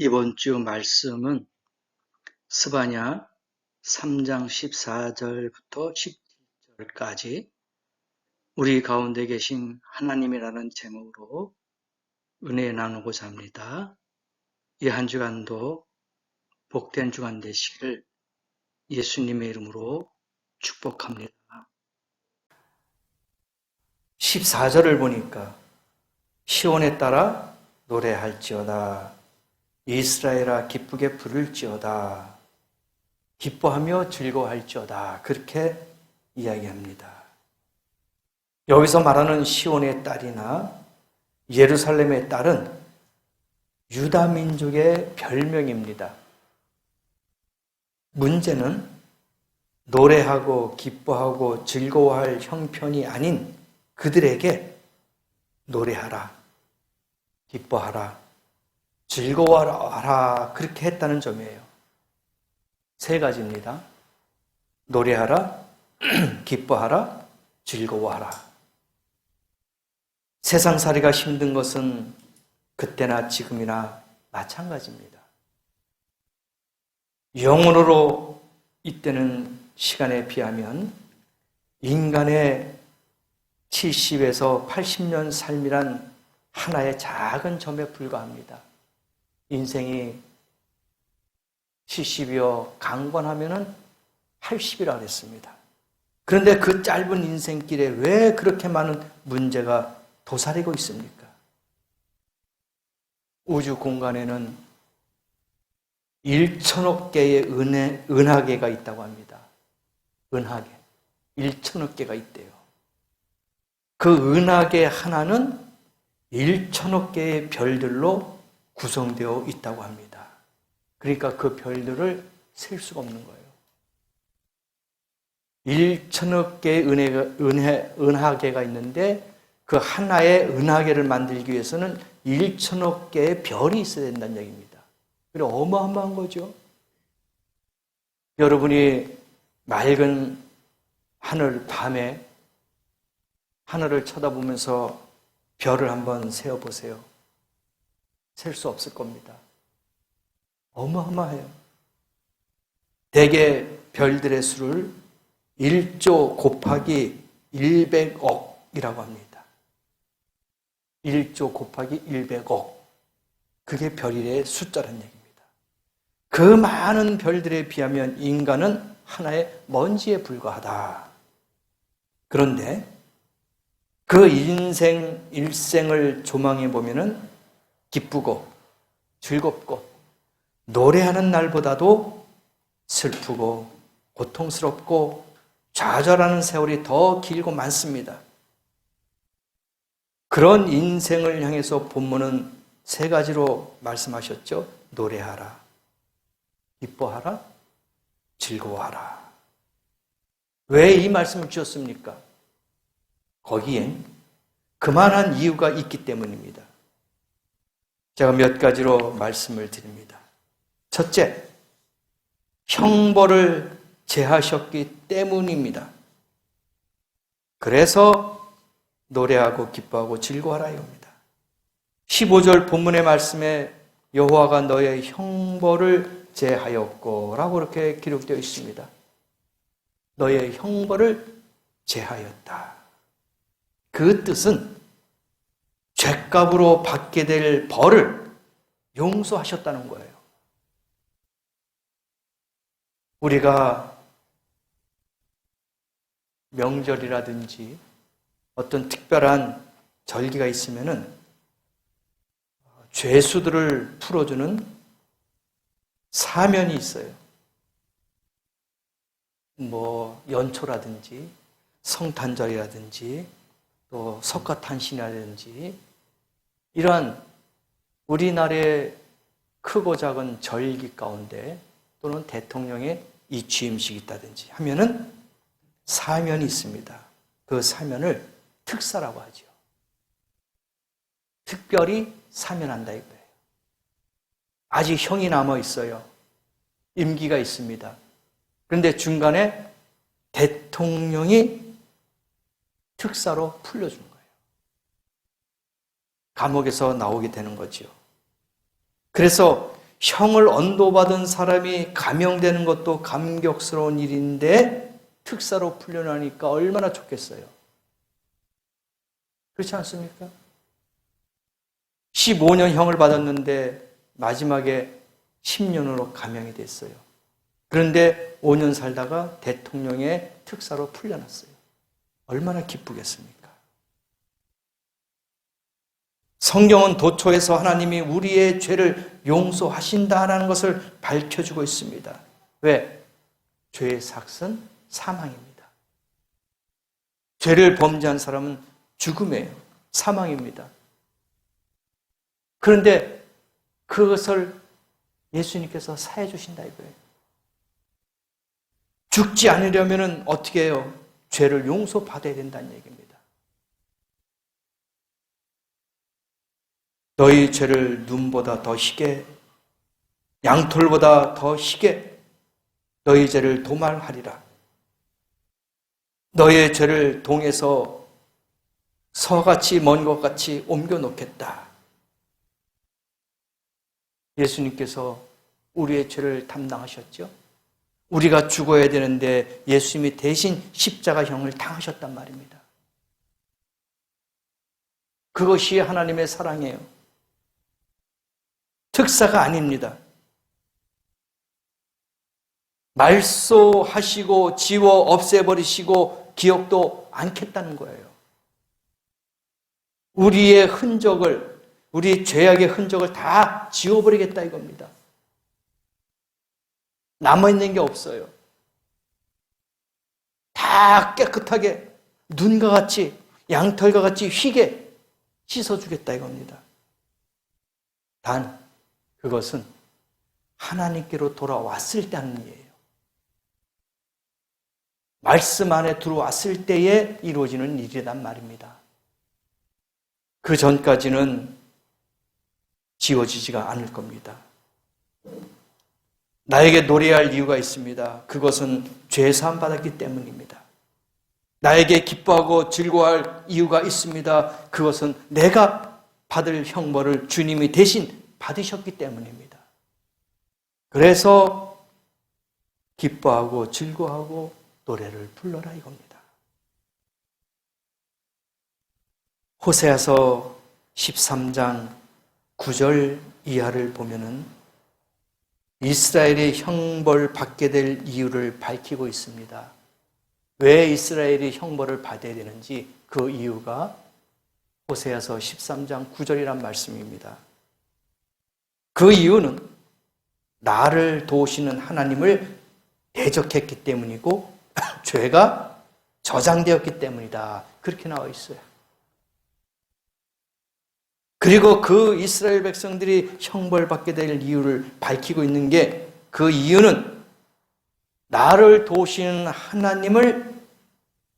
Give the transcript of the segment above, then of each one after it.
이번 주 말씀은 스바냐 3장 14절부터 17절까지 우리 가운데 계신 하나님이라는 제목으로 은혜 나누고자 합니다. 이 한 주간도 복된 주간 되시길 예수님의 이름으로 축복합니다. 14절을 보니까 시온에 따라 노래할지어다. 이스라엘아 기쁘게 부를지어다. 기뻐하며 즐거워할지어다. 그렇게 이야기합니다. 여기서 말하는 시온의 딸이나 예루살렘의 딸은 유다 민족의 별명입니다. 문제는 노래하고 기뻐하고 즐거워할 형편이 아닌 그들에게 노래하라, 기뻐하라, 즐거워하라 그렇게 했다는 점이에요. 세 가지입니다. 노래하라, 기뻐하라, 즐거워하라. 세상살이가 힘든 것은 그때나 지금이나 마찬가지입니다. 영혼으로 이때는 시간에 비하면 인간의 70에서 80년 삶이란 하나의 작은 점에 불과합니다. 인생이 70이요 강권하면은 80이라 그랬습니다. 그런데 그 짧은 인생길에 왜 그렇게 많은 문제가 도사리고 있습니까? 우주 공간에는 1천억 개의 은혜, 은하계가 있다고 합니다. 은하계. 1천억 개가 있대요. 그 은하계 하나는 1천억 개의 별들로 구성되어 있다고 합니다. 그러니까 그 별들을 셀 수가 없는 거예요. 1천억 개의 은혜, 은하계가 있는데 그 하나의 은하계를 만들기 위해서는 1천억 개의 별이 있어야 된다는 얘기입니다. 그래 어마어마한 거죠. 여러분이 맑은 하늘 밤에 하늘을 쳐다보면서 별을 한번 세어 보세요. 셀 수 없을 겁니다. 어마어마해요. 대개 별들의 수를 1조 곱하기 100억이라고 합니다. 1조 곱하기 100억. 그게 별의 숫자라는 얘기입니다. 그 많은 별들에 비하면 인간은 하나의 먼지에 불과하다. 그런데 그 인생, 일생을 조망해 보면은 기쁘고 즐겁고 노래하는 날보다도 슬프고 고통스럽고 좌절하는 세월이 더 길고 많습니다. 그런 인생을 향해서 본문은 세 가지로 말씀하셨죠. 노래하라, 기뻐하라, 즐거워하라. 왜 이 말씀을 주셨습니까? 거기엔 그만한 이유가 있기 때문입니다. 제가 몇 가지로 말씀을 드립니다. 첫째, 형벌을 제하셨기 때문입니다. 그래서 노래하고 기뻐하고 즐거워하라입니다. 15절 본문의 말씀에 여호와가 너의 형벌을 제하였고 라고 그렇게 기록되어 있습니다. 너의 형벌을 제하였다. 그 뜻은 죄값으로 받게 될 벌을 용서하셨다는 거예요. 우리가 명절이라든지 어떤 특별한 절기가 있으면은 죄수들을 풀어주는 사면이 있어요. 뭐 연초라든지 성탄절이라든지 또 석가탄신이라든지 이러한 우리나라의 크고 작은 절기 가운데 또는 대통령의 이 취임식이 있다든지 하면은 사면이 있습니다. 그 사면을 특사라고 하죠. 특별히 사면한다 이거예요. 아직 형이 남아 있어요. 임기가 있습니다. 그런데 중간에 대통령이 특사로 거예요. 감옥에서 나오게 되는 거죠. 그래서 형을 언도받은 사람이 감형되는 것도 감격스러운 일인데 특사로 풀려나니까 얼마나 좋겠어요. 그렇지 않습니까? 15년 형을 받았는데 마지막에 10년으로 감형이 됐어요. 그런데 5년 살다가 대통령의 특사로 풀려났어요. 얼마나 기쁘겠습니까? 성경은 도초에서 하나님이 우리의 죄를 용서하신다라는 것을 밝혀주고 있습니다. 왜? 죄의 삭은 사망입니다. 죄를 범죄한 사람은 죽음이에요. 사망입니다. 그런데 그것을 예수님께서 사해 주신다 이거예요. 죽지 않으려면 어떻게 해요? 죄를 용서받아야 된다는 얘기입니다. 너희 죄를 눈보다 더 희게 양털보다 더 희게 너희 죄를 도말하리라. 너의 죄를 동에서 서같이 먼 것 같이 옮겨 놓겠다. 예수님께서 우리의 죄를 담당하셨죠. 우리가 죽어야 되는데 예수님이 대신 십자가형을 당하셨단 말입니다. 그것이 하나님의 사랑이에요. 특사가 아닙니다. 말소하시고 지워 없애버리시고 기억도 않겠다는 거예요. 우리의 흔적을, 우리 죄악의 흔적을 다 지워버리겠다 이겁니다. 남아있는 게 없어요. 다 깨끗하게 눈과 같이 양털과 같이 휘게 씻어주겠다 이겁니다. 단, 그것은 하나님께로 돌아왔을 때 하는 일이에요. 말씀 안에 들어왔을 때에 이루어지는 일이란 말입니다. 그 전까지는 지워지지가 않을 겁니다. 나에게 노래할 이유가 있습니다. 그것은 죄사함 받았기 때문입니다. 나에게 기뻐하고 즐거워할 이유가 있습니다. 그것은 내가 받을 형벌을 주님이 대신 받으셨기 때문입니다. 그래서 기뻐하고 즐거워하고 노래를 불러라 이겁니다. 호세아서 13장 9절 이하를 보면은 이스라엘이 형벌 받게 될 이유를 밝히고 있습니다. 왜 이스라엘이 형벌을 받아야 되는지 그 이유가 호세아서 13장 9절이란 말씀입니다. 그 이유는 나를 도우시는 하나님을 대적했기 때문이고 죄가 저장되었기 때문이다. 그렇게 나와 있어요. 그리고 그 이스라엘 백성들이 형벌받게 될 이유를 밝히고 있는 게 그 이유는 나를 도우시는 하나님을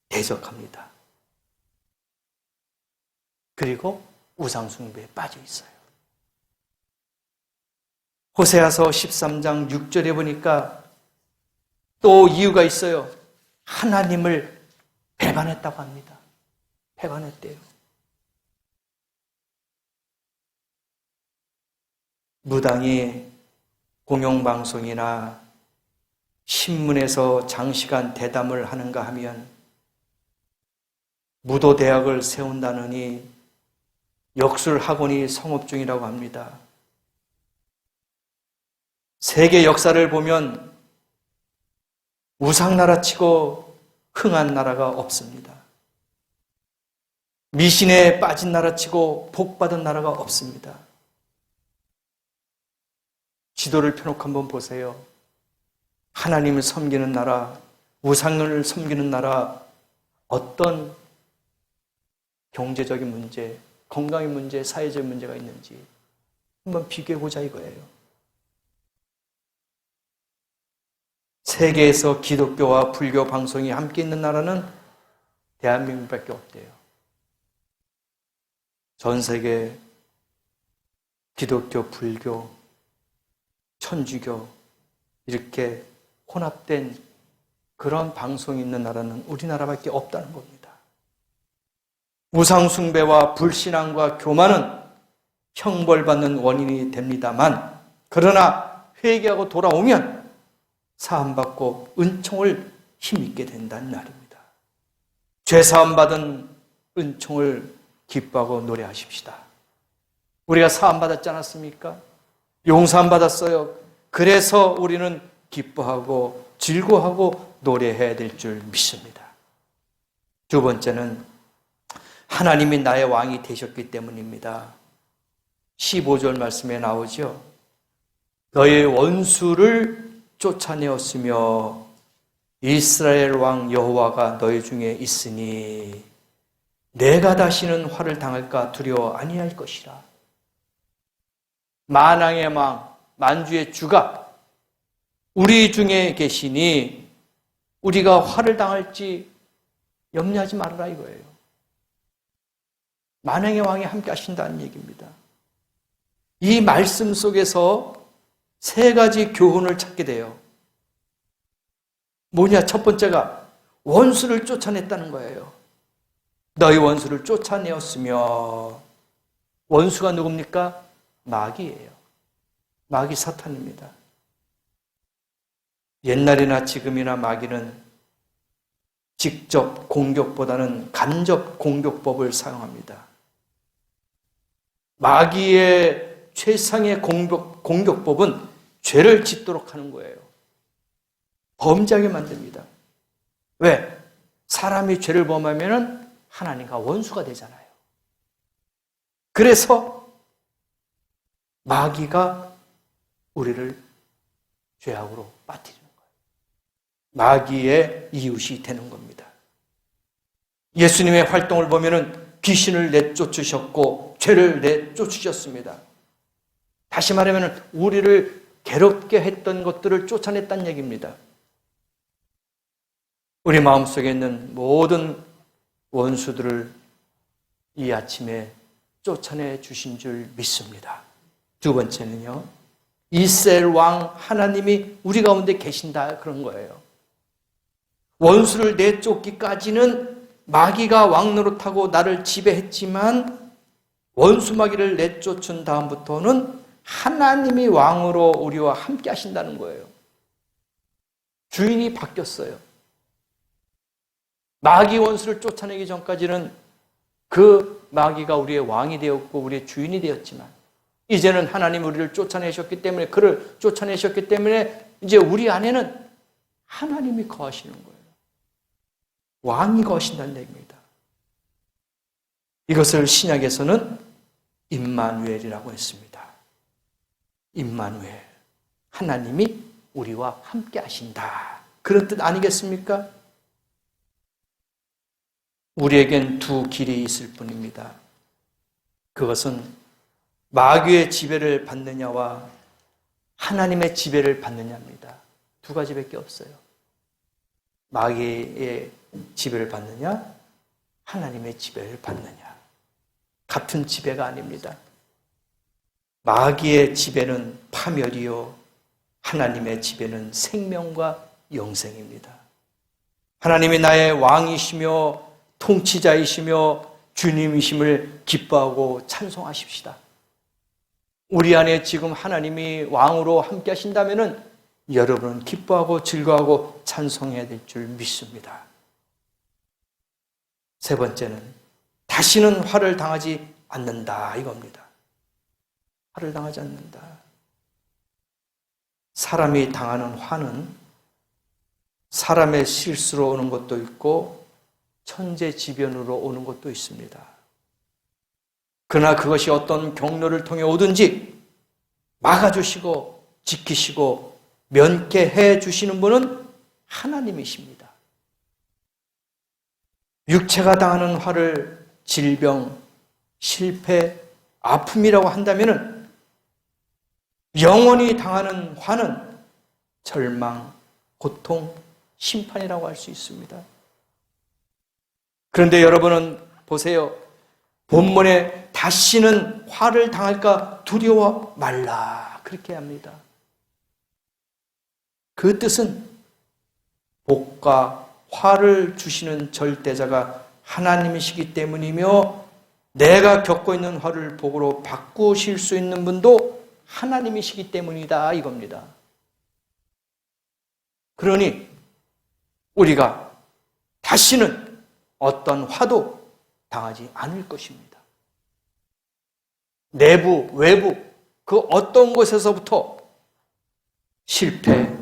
대적합니다. 그리고 우상숭배에 빠져 있어요. 호세아서 13장 6절에 보니까 또 이유가 있어요. 하나님을 배반했다고 합니다. 배반했대요. 무당이 공영방송이나 신문에서 장시간 대담을 하는가 하면 무도대학을 세운다느니 역술학원이 성업 중이라고 합니다. 세계 역사를 보면 우상나라 치고 흥한 나라가 없습니다. 미신에 빠진 나라 치고 복받은 나라가 없습니다. 지도를 펴놓고 한번 보세요. 하나님을 섬기는 나라, 우상을 섬기는 나라, 어떤 경제적인 문제, 건강의 문제, 사회적 문제가 있는지 한번 비교해보자 이거예요. 세계에서 기독교와 불교 방송이 함께 있는 나라는 대한민국밖에 없대요. 전 세계 기독교, 불교, 천주교 이렇게 혼합된 그런 방송이 있는 나라는 우리나라밖에 없다는 겁니다. 우상숭배와 불신앙과 교만은 형벌받는 원인이 됩니다만 그러나 회개하고 돌아오면 사함받고 은총을 힘있게 된다는 날입니다. 죄 사함받은 은총을 기뻐하고 노래하십시다. 우리가 사함받았지 않았습니까? 용서함 받았어요. 그래서 우리는 기뻐하고 즐거워하고 노래해야 될 줄 믿습니다. 두 번째는 하나님이 나의 왕이 되셨기 때문입니다. 15절 말씀에 나오죠. 너의 원수를 쫓아내었으며 이스라엘 왕 여호와가 너희 중에 있으니 내가 다시는 화를 당할까 두려워 아니할 것이라. 만왕의 왕, 만주의 주가 우리 중에 계시니 우리가 화를 당할지 염려하지 말아라 이거예요. 만왕의 왕이 함께 하신다는 얘기입니다. 이 말씀 속에서 세 가지 교훈을 찾게 돼요. 뭐냐? 첫 번째가 원수를 쫓아냈다는 거예요. 너희 원수를 쫓아내었으며 원수가 누굽니까? 마귀예요. 마귀 사탄입니다. 옛날이나 지금이나 마귀는 직접 공격보다는 간접 공격법을 사용합니다. 마귀의 최상의 공격, 공격법은 죄를 짓도록 하는 거예요. 범죄하게 만듭니다. 왜? 사람이 죄를 범하면 하나님과 원수가 되잖아요. 그래서 마귀가 우리를 죄악으로 빠뜨리는 거예요. 마귀의 이웃이 되는 겁니다. 예수님의 활동을 보면은 귀신을 내쫓으셨고 죄를 내쫓으셨습니다. 다시 말하면 우리를 괴롭게 했던 것들을 쫓아냈다는 얘기입니다. 우리 마음속에 있는 모든 원수들을 이 아침에 쫓아내 주신 줄 믿습니다. 두 번째는요. 이스라엘 왕 하나님이 우리 가운데 계신다 그런 거예요. 원수를 내쫓기까지는 마귀가 왕 노릇하고 나를 지배했지만 원수 마귀를 내쫓은 다음부터는 하나님이 왕으로 우리와 함께 하신다는 거예요. 주인이 바뀌었어요. 마귀 원수를 쫓아내기 전까지는 그 마귀가 우리의 왕이 되었고 우리의 주인이 되었지만 이제는 하나님 우리를 쫓아내셨기 때문에 그를 쫓아내셨기 때문에 이제 우리 안에는 하나님이 거하시는 거예요. 왕이 거하신다는 얘기입니다. 이것을 신약에서는 임마누엘이라고 했습니다. 임마누엘. 하나님이 우리와 함께 하신다. 그런 뜻 아니겠습니까? 우리에겐 두 길이 있을 뿐입니다. 그것은 마귀의 지배를 받느냐와 하나님의 지배를 받느냐입니다. 두 가지밖에 없어요. 마귀의 지배를 받느냐, 하나님의 지배를 받느냐. 같은 지배가 아닙니다. 마귀의 지배는 파멸이요, 하나님의 지배는 생명과 영생입니다. 하나님이 나의 왕이시며 통치자이시며 주님이심을 기뻐하고 찬송하십시다. 우리 안에 지금 하나님이 왕으로 함께 하신다면 여러분은 기뻐하고 즐거워하고 찬송해야 될 줄 믿습니다. 세 번째는 다시는 화를 당하지 않는다 이겁니다. 화를 당하지 않는다. 사람이 당하는 화는 사람의 실수로 오는 것도 있고 천재지변으로 오는 것도 있습니다. 그러나 그것이 어떤 경로를 통해 오든지 막아주시고 지키시고 면케해 주시는 분은 하나님이십니다. 육체가 당하는 화를 질병, 실패, 아픔이라고 한다면 영원히 당하는 화는 절망, 고통, 심판이라고 할 수 있습니다. 그런데 여러분은 보세요. 본문에 다시는 화를 당할까 두려워 말라. 그렇게 합니다. 그 뜻은 복과 화를 주시는 절대자가 하나님이시기 때문이며 내가 겪고 있는 화를 복으로 바꾸실 수 있는 분도 하나님이시기 때문이다 이겁니다. 그러니 우리가 다시는 어떤 화도 당하지 않을 것입니다. 내부, 외부, 그 어떤 곳에서부터 실패,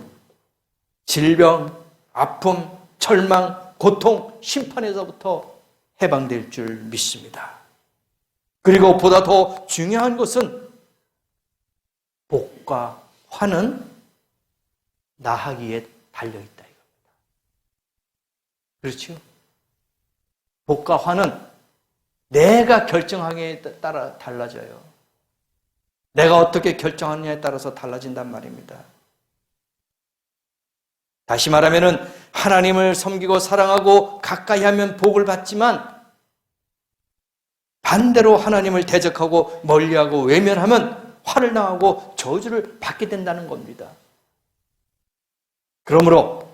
질병, 아픔, 절망, 고통, 심판에서부터 해방될 줄 믿습니다. 그리고 보다 더 중요한 것은 복과 화는 나하기에 달려 있다 이겁니다. 그렇죠? 복과 화는 내가 결정하기에 따라 달라져요. 내가 어떻게 결정하느냐에 따라서 달라진단 말입니다. 다시 말하면은 하나님을 섬기고 사랑하고 가까이 하면 복을 받지만 반대로 하나님을 대적하고 멀리하고 외면하면 화를 당하고 저주를 받게 된다는 겁니다. 그러므로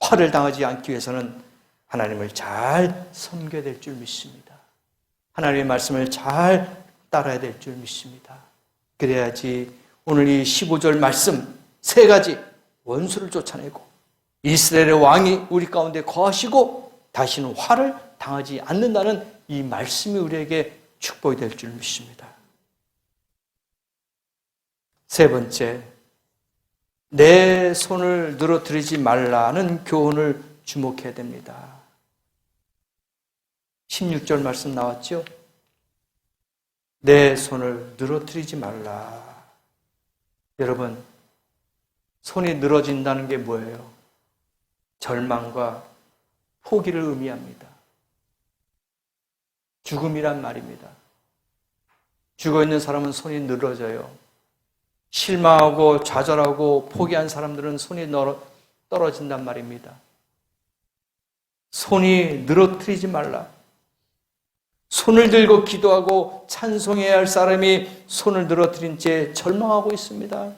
화를 당하지 않기 위해서는 하나님을 잘 섬겨야 될 줄 믿습니다. 하나님의 말씀을 잘 따라야 될 줄 믿습니다. 그래야지 오늘 이 15절 말씀 세 가지 원수를 쫓아내고 이스라엘의 왕이 우리 가운데 거하시고 다시는 화를 당하지 않는다는 이 말씀이 우리에게 축복이 될 줄 믿습니다. 세 번째, 내 손을 늘어뜨리지 말라는 교훈을 주목해야 됩니다. 16절 말씀 나왔죠? 내 손을 늘어뜨리지 말라. 여러분, 손이 늘어진다는 게 뭐예요? 절망과 포기를 의미합니다. 죽음이란 말입니다. 죽어 있는 사람은 손이 늘어져요. 실망하고 좌절하고 포기한 사람들은 손이 떨어진단 말입니다. 손이 늘어뜨리지 말라. 손을 들고 기도하고 찬송해야 할 사람이 손을 늘어뜨린 채 절망하고 있습니다.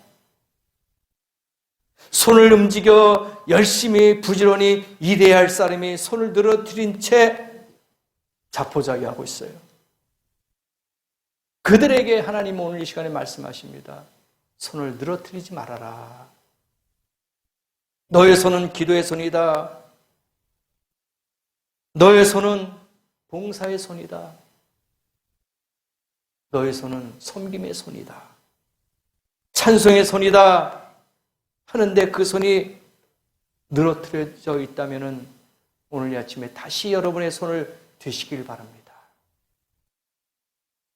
손을 움직여 열심히 부지런히 일해야 할 사람이 손을 늘어뜨린 채 자포자기하고 있어요. 그들에게 하나님 오늘 이 시간에 말씀하십니다. 손을 늘어뜨리지 말아라. 너의 손은 기도의 손이다. 너의 손은 봉사의 손이다. 너의 손은 섬김의 손이다. 찬송의 손이다. 하는데 그 손이 늘어뜨려져 있다면 오늘 아침에 다시 여러분의 손을 되시길 바랍니다.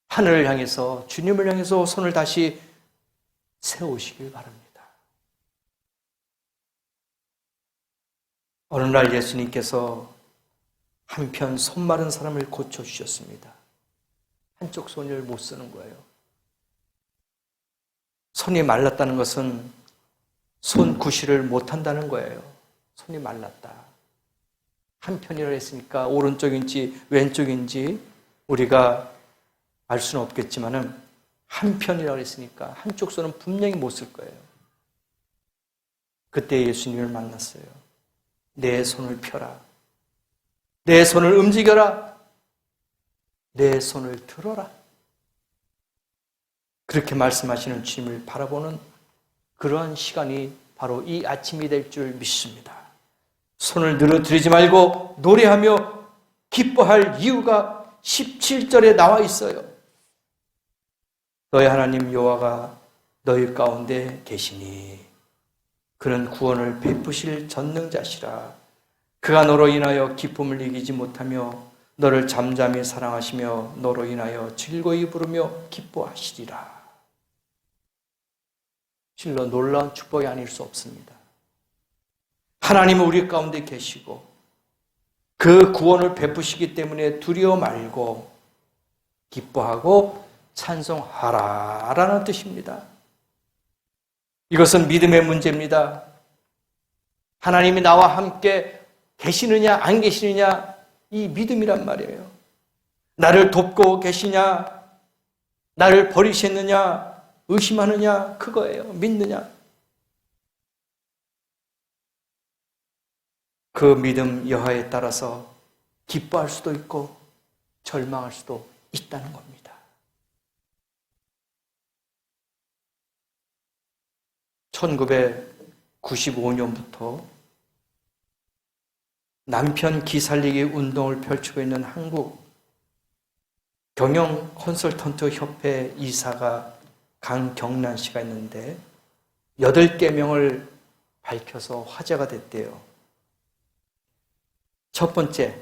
하늘을 향해서 주님을 향해서 손을 다시 세우시길 바랍니다. 어느 날 예수님께서 한편 손 마른 사람을 고쳐 주셨습니다. 한쪽 손을 못 쓰는 거예요. 손이 말랐다는 것은 손 구실을 못 한다는 거예요. 손이 말랐다. 한편이라 했으니까 오른쪽인지 왼쪽인지 우리가 알 수는 없겠지만은 한 편이라고 했으니까 한쪽 손은 분명히 못 쓸 거예요. 그때 예수님을 만났어요. 내 손을 펴라. 내 손을 움직여라. 내 손을 들어라. 그렇게 말씀하시는 주님을 바라보는 그러한 시간이 바로 이 아침이 될 줄 믿습니다. 손을 늘어뜨리지 말고 노래하며 기뻐할 이유가 17절에 나와 있어요. 너희 하나님 여호와가 너희 가운데 계시니 그는 구원을 베푸실 전능자시라. 그가 너로 인하여 기쁨을 이기지 못하며 너를 잠잠히 사랑하시며 너로 인하여 즐거이 부르며 기뻐하시리라. 실로 놀라운 축복이 아닐 수 없습니다. 하나님은 우리 가운데 계시고 그 구원을 베푸시기 때문에 두려워 말고 기뻐하고 찬송하라라는 뜻입니다. 이것은 믿음의 문제입니다. 하나님이 나와 함께 계시느냐 안 계시느냐 이 믿음이란 말이에요. 나를 돕고 계시냐 나를 버리셨느냐 의심하느냐 그거예요. 믿느냐 그 믿음 여하에 따라서 기뻐할 수도 있고 절망할 수도 있다는 겁니다. 1995년부터 남편 기살리기 운동을 펼치고 있는 한국 경영 컨설턴트 협회 이사가 강경란 씨가 있는데 여덟 개명을 밝혀서 화제가 됐대요. 첫 번째,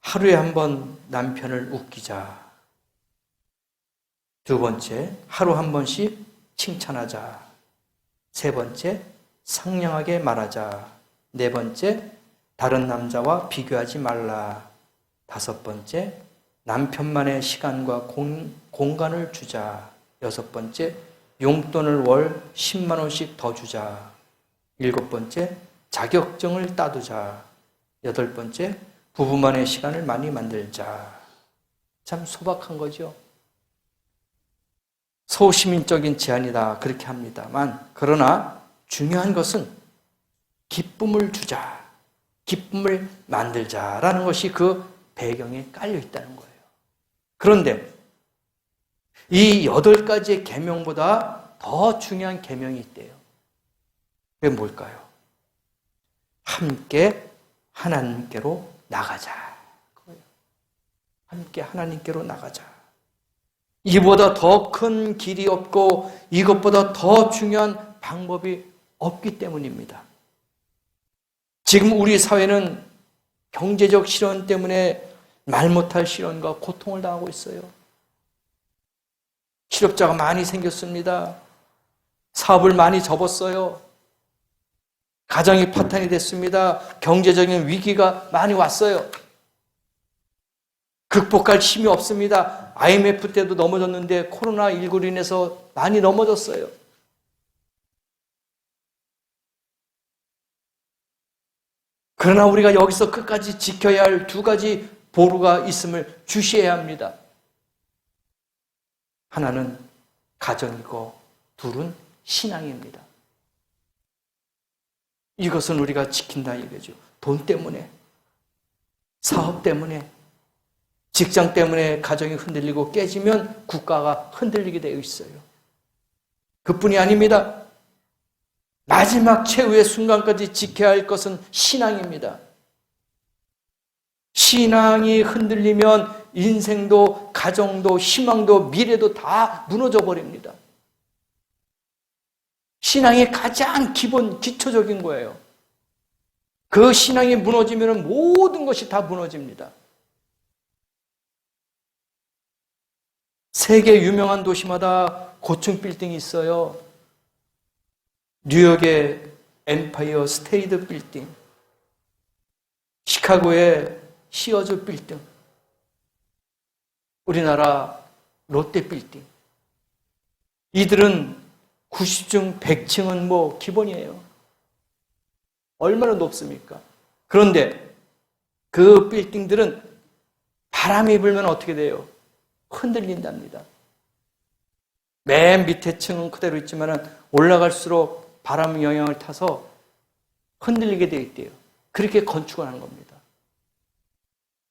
하루에 한 번 남편을 웃기자. 두 번째, 하루 한 번씩 칭찬하자. 세 번째, 상냥하게 말하자. 네 번째, 다른 남자와 비교하지 말라. 다섯 번째, 남편만의 시간과 공, 공간을 주자. 여섯 번째, 용돈을 월 10만 원씩 더 주자. 일곱 번째, 자격증을 따두자. 여덟 번째, 부부만의 시간을 많이 만들자. 참 소박한 거죠. 소시민적인 제안이다. 그렇게 합니다만, 그러나 중요한 것은 기쁨을 주자. 기쁨을 만들자라는 것이 그 배경에 깔려 있다는 거예요. 그런데 이 여덟 가지의 계명보다 더 중요한 계명이 있대요. 그게 뭘까요? 함께 하나님께로 나가자. 함께 하나님께로 나가자. 이보다 더 큰 길이 없고 이것보다 더 중요한 방법이 없기 때문입니다. 지금 우리 사회는 경제적 실현 때문에 말 못할 실현과 고통을 당하고 있어요. 실업자가 많이 생겼습니다. 사업을 많이 접었어요. 가정이 파탄이 됐습니다. 경제적인 위기가 많이 왔어요. 극복할 힘이 없습니다. IMF 때도 넘어졌는데 코로나19로 인해서 많이 넘어졌어요. 그러나 우리가 여기서 끝까지 지켜야 할 두 가지 보루가 있음을 주시해야 합니다. 하나는 가정이고 둘은 신앙입니다. 이것은 우리가 지킨다 이거죠. 돈 때문에, 사업 때문에, 직장 때문에 가정이 흔들리고 깨지면 국가가 흔들리게 되어 있어요. 그뿐이 아닙니다. 마지막 최후의 순간까지 지켜야 할 것은 신앙입니다. 신앙이 흔들리면 인생도 가정도 희망도 미래도 다 무너져 버립니다. 신앙의 가장 기본 기초적인 거예요. 그 신앙이 무너지면 모든 것이 다 무너집니다. 세계 유명한 도시마다 고층 빌딩이 있어요. 뉴욕의 엠파이어 스테이트 빌딩, 시카고의 시어즈 빌딩, 우리나라 롯데 빌딩. 이들은 90층, 100층은 뭐 기본이에요. 얼마나 높습니까? 그런데 그 빌딩들은 바람이 불면 어떻게 돼요? 흔들린답니다. 맨 밑에 층은 그대로 있지만 올라갈수록 바람 영향을 타서 흔들리게 되어 있대요. 그렇게 건축을 하는 겁니다.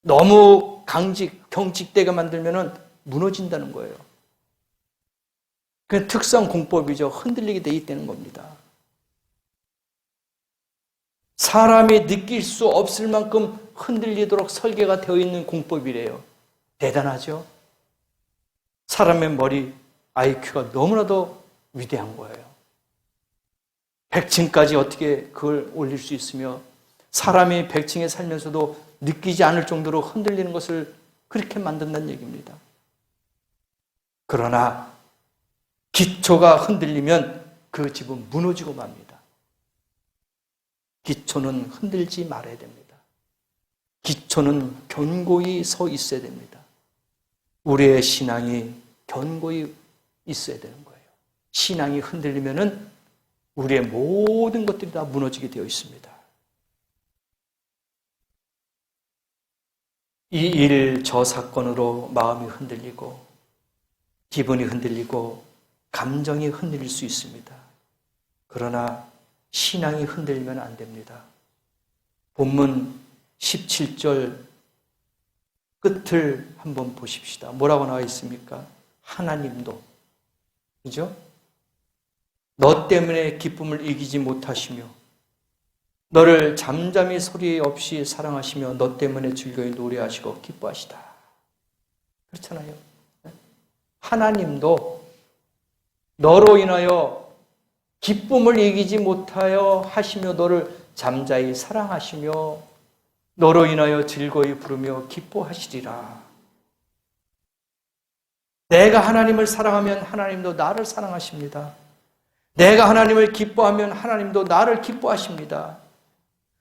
너무 강직, 경직되게 만들면 무너진다는 거예요. 그 특성 공법이죠. 흔들리게 돼 있다는 겁니다. 사람이 느낄 수 없을 만큼 흔들리도록 설계가 되어 있는 공법이래요. 대단하죠? 사람의 머리, IQ가 너무나도 위대한 거예요. 100층까지 어떻게 그걸 올릴 수 있으며 사람이 100층에 살면서도 느끼지 않을 정도로 흔들리는 것을 그렇게 만든다는 얘기입니다. 그러나 기초가 흔들리면 그 집은 무너지고 맙니다. 기초는 흔들지 말아야 됩니다. 기초는 견고히 서 있어야 됩니다. 우리의 신앙이 견고히 있어야 되는 거예요. 신앙이 흔들리면은 우리의 모든 것들이 다 무너지게 되어 있습니다. 이 일, 저 사건으로 마음이 흔들리고, 기분이 흔들리고, 감정이 흔들릴 수 있습니다. 그러나 신앙이 흔들리면 안 됩니다. 본문 17절 끝을 한번 보십시다. 뭐라고 나와 있습니까? 하나님도. 그죠? 너 때문에 기쁨을 이기지 못하시며 너를 잠잠히 소리 없이 사랑하시며 너 때문에 즐거이 노래하시고 기뻐하시다. 그렇잖아요. 하나님도 너로 인하여 기쁨을 이기지 못하여 하시며 너를 잠자히 사랑하시며 너로 인하여 즐거이 부르며 기뻐하시리라. 내가 하나님을 사랑하면 하나님도 나를 사랑하십니다. 내가 하나님을 기뻐하면 하나님도 나를 기뻐하십니다.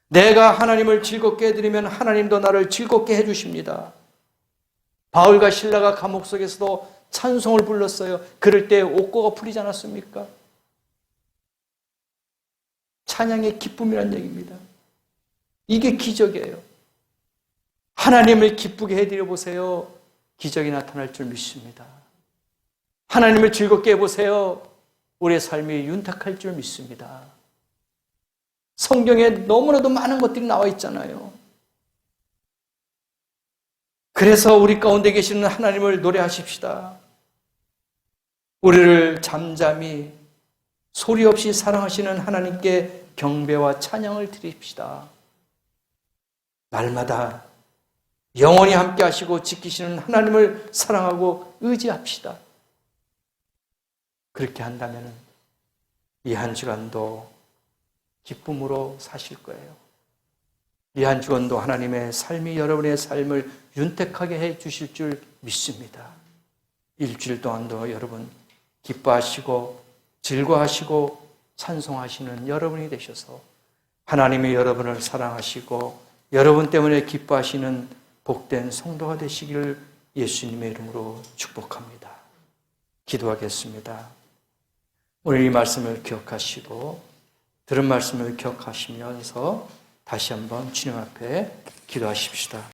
내가 하나님을 즐겁게 해드리면 하나님도 나를 즐겁게 해주십니다. 바울과 신라가 감옥 속에서도 찬송을 불렀어요. 그럴 때 옥고가 풀리지 않았습니까? 찬양의 기쁨이란 얘기입니다. 이게 기적이에요. 하나님을 기쁘게 해드려 보세요. 기적이 나타날 줄 믿습니다. 하나님을 즐겁게 해보세요. 우리의 삶이 윤탁할 줄 믿습니다. 성경에 너무나도 많은 것들이 나와 있잖아요. 그래서 우리 가운데 계시는 하나님을 노래하십시다. 우리를 잠잠히 소리 없이 사랑하시는 하나님께 경배와 찬양을 드립시다. 날마다 영원히 함께 하시고 지키시는 하나님을 사랑하고 의지합시다. 그렇게 한다면 이 한 주간도 기쁨으로 사실 거예요. 이 한 주간도 하나님의 삶이 여러분의 삶을 윤택하게 해 주실 줄 믿습니다. 일주일 동안도 여러분 기뻐하시고 즐거워하시고 찬송하시는 여러분이 되셔서 하나님이 여러분을 사랑하시고 여러분 때문에 기뻐하시는 복된 성도가 되시기를 예수님의 이름으로 축복합니다. 기도하겠습니다. 오늘 이 말씀을 기억하시고 들은 말씀을 기억하시면서 다시 한번 주님 앞에 기도하십시다.